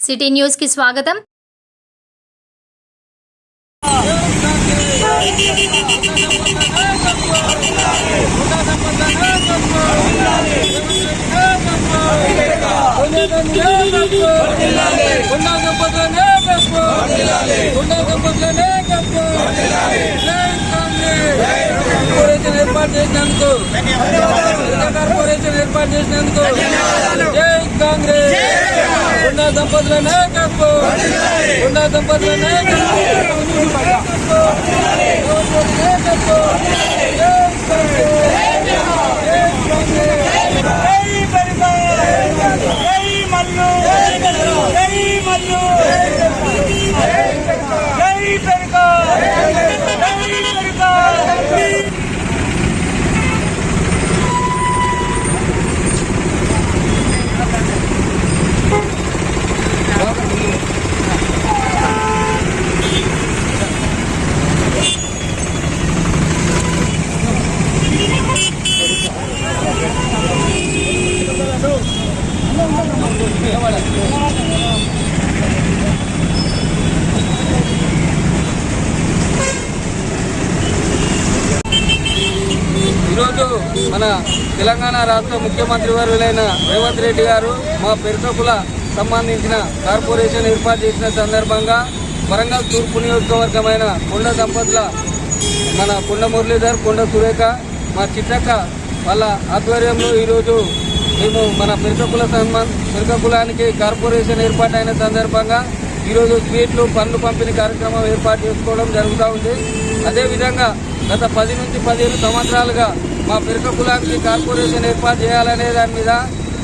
City news కి స్వాగతం గుండా దంపతులనే కప్పు గుండా దంపతులనే కప్పు కార్పొరేషన్ ఏర్పాటు చేసినందుకు కార్పొరేషన్ ఏర్పాటు చేసినందుకు జై కాంగ్రెస్ దంపతుల నాయకత్వం! కప్పు దంపతుల నాయకత్వం! నాయకత్వం! ఈరోజు మన తెలంగాణ రాష్ట్ర ముఖ్యమంత్రి వర్యులైన రేవంత్ రెడ్డి గారు మా పెరుకపుల సంబంధించిన కార్పొరేషన్ ఏర్పాటు చేసిన సందర్భంగా వరంగల్ తూర్పు నియోజకవర్గమైన కొండ దంపతుల మన కొండ మురళీధర్ కొండ సురేఖ మా చిట్టక్క వాళ్ళ ఆధ్వర్యంలో ఈరోజు మేము మన పెరుకపుల సంబ పెరుకపులానికి కార్పొరేషన్ ఏర్పాటైన సందర్భంగా ఈరోజు స్వీట్లు పండ్లు పంపిణీ కార్యక్రమం ఏర్పాటు చేసుకోవడం జరుగుతూ ఉంది. అదేవిధంగా గత పది నుంచి పదిహేను సంవత్సరాలుగా మా పెరుక కులానికి కార్పొరేషన్ ఏర్పాటు చేయాలనే దాని మీద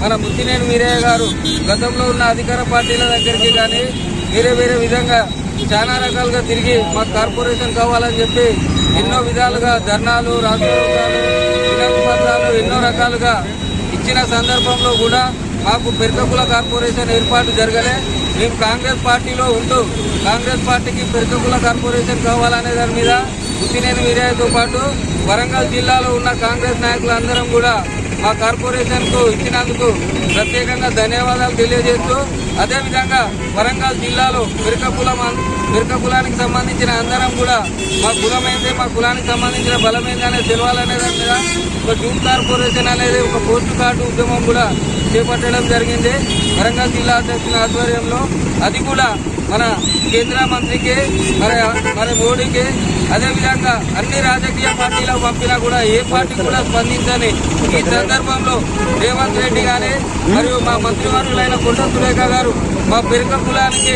మన ముత్తినేని వీరయ్య గారు గతంలో ఉన్న అధికార పార్టీల దగ్గరికి కానీ వేరే వేరే విధంగా చాలా రకాలుగా తిరిగి మాకు కార్పొరేషన్ కావాలని చెప్పి ఎన్నో విధాలుగా ధర్నాలు రాష్ట్రాలు వినతి పత్రాలు ఎన్నో రకాలుగా ఇచ్చిన సందర్భంలో కూడా మాకు పెద్దకుల కార్పొరేషన్ ఏర్పాటు జరగలే. మేము కాంగ్రెస్ పార్టీలో ఉంటూ కాంగ్రెస్ పార్టీకి పెద్దకుల కార్పొరేషన్ కావాలనే దాని మీద ఉత్తినేని వీరయ్యతో పాటు వరంగల్ జిల్లాలో ఉన్న కాంగ్రెస్ నాయకులందరం కూడా మా కార్పొరేషన్కు ఇచ్చినందుకు ప్రత్యేకంగా ధన్యవాదాలు తెలియజేస్తూ అదేవిధంగా వరంగల్ జిల్లాలో పిరక కులం కులానికి సంబంధించిన అందరం కూడా మా కులం మా కులానికి సంబంధించిన బలం ఏంటి అనేది తెలవాలనే దాని మీద ఒక జూన్ కార్పొరేషన్ అనేది ఒక పోస్ట్ కార్డు ఉద్యమం కూడా చేపట్టడం జరిగింది. వరంగల్ జిల్లా అధ్యక్షుల ఆధ్వర్యంలో. అది కూడా మన కేంద్ర మంత్రికి మరి మరి మోడీకి. అదేవిధంగా అన్ని రాజకీయ పార్టీలకు పంపినా కూడా ఏ పార్టీ కూడా స్పందించని ఈ సందర్భంలో రేవంత్ రెడ్డి గారి మరియు మా మంత్రివర్యులైన కొండ సురేఖ గారు మా పెరుక కులానికి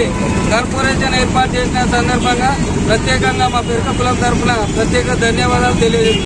కార్పొరేషన్ ఏర్పాటు చేసిన సందర్భంగా ప్రత్యేకంగా మా పెరుక కులం తరఫున ప్రత్యేక ధన్యవాదాలు తెలియజేస్తున్నాను